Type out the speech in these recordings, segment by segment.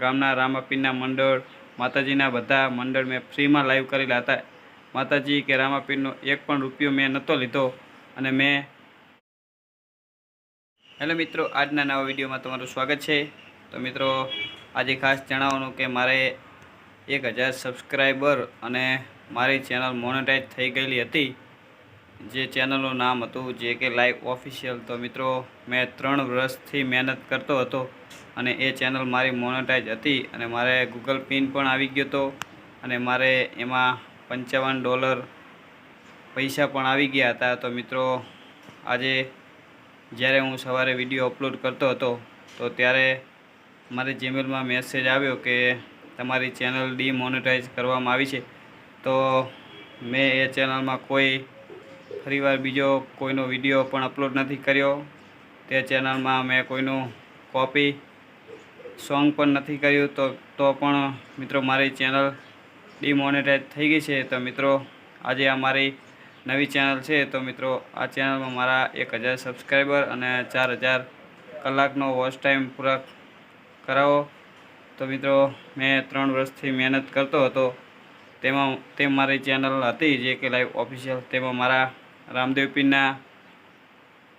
ગામના રામાપીરના મંડળ, માતાજીના બધા મંડળ મેં ફ્રીમાં લાઈવ કરેલા હતા. માતાજી કે રામાપીરનો એક પણ રૂપિયો મેં નહોતો લીધો અને મેં હેલો મિત્રો, આજના નવા વિડીયોમાં તમારું સ્વાગત છે. તો મિત્રો, આજે ખાસ જણાવવાનું કે મારે એક હજાર સબસ્ક્રાઈબર અને મારી ચેનલ મોનેટાઈઝ થઈ ગયેલી હતી. જે ચેનલનું નામ હતું, જે કે લાઈવ ઓફિશિયલ તો મિત્રો, મેં ત્રણ વર્ષથી મહેનત કરતો હતો અને એ ચેનલ મારી મોનેટાઈઝ હતી અને મારે ગૂગલ પિન પણ આવી ગયો હતો અને મારે એમાં પંચાવન ડોલર પૈસા પણ આવી ગયા હતા. તો મિત્રો, આજે જ્યારે હું સવારે વીડિયો અપલોડ કરતો હતો, તો ત્યારે મારી જીમેલમાં મેસેજ આવ્યો કે તમારી ચેનલ ડીમોનેટાઈઝ કરવામાં આવી છે. તો મેં એ ચેનલમાં કોઈ ફરીવાર બીજો કોઈનો વીડિયો પણ અપલોડ નથી કર્યો. તે ચેનલમાં મેં કોઈનું કોપી સોંગ પણ નથી કર્યું. તો તો પણ મિત્રો મારી ચેનલ ડીમોનેટાઈઝ થઈ ગઈ છે. તો મિત્રો, આજે આ મારી નવી ચેનલ છે. તો મિત્રો, આ ચેનલમાં મારા એક હજાર સબસ્ક્રાઈબર અને ચાર હજાર કલાકનો વોચ ટાઈમ પૂરા કરાવો. તો મિત્રો, મેં ત્રણ વર્ષથી મહેનત કરતો હતો. તેમાં, તે મારી ચેનલ હતી જે કે લાઈવ ઓફિશિયલ તેમાં મારા રામદેવ પીરના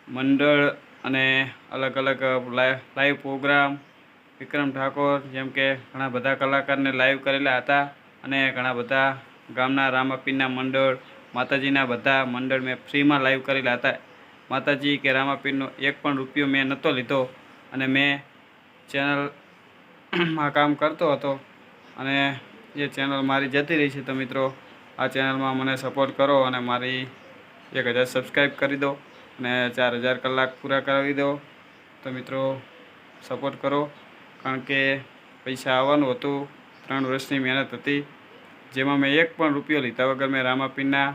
મંડળ અને અલગ અલગ લાઈવ પ્રોગ્રામ, વિક્રમ ઠાકોર જેમ કે ઘણા બધા કલાકારને લાઈવ કરેલા હતા અને ઘણા બધા ગામના રામાપીરના મંડળ, માતાજીના બધા મંડળ મેં ફ્રીમાં લાઈવ કરેલા હતા. માતાજી કે રામાપીરનો એક પણ રૂપિયો મેં નહોતો લીધો અને મેં ચેનલમાં કામ કરતો હતો અને એ ચેનલ મારી જતી રહી છે તો મિત્રો, આ ચેનલમાં મને સપોર્ટ કરો અને મારી એક હજાર સબસ્ક્રાઈબ કરી દો અને ચાર હજાર કલાક પૂરા કરાવી દો. તો મિત્રો સપોર્ટ કરો. કારણ કે પૈસા આવવાનું હતું, ત્રણ વર્ષની મહેનત હતી. જેમાં મેં એક પણ રૂપિયો લીધા વગર મેં રામાપીના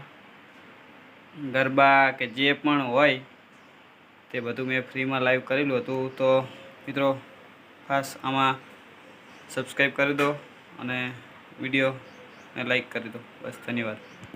ગરબા કે જે પણ હોય, તે બધું મેં ફ્રીમાં લાઈવ કરેલું હતું. તો મિત્રો, ખાસ આમાં સબસ્ક્રાઈબ કરી દો અને વિડીયોને લાઈક કરી દો. બસ, ધન્યવાદ.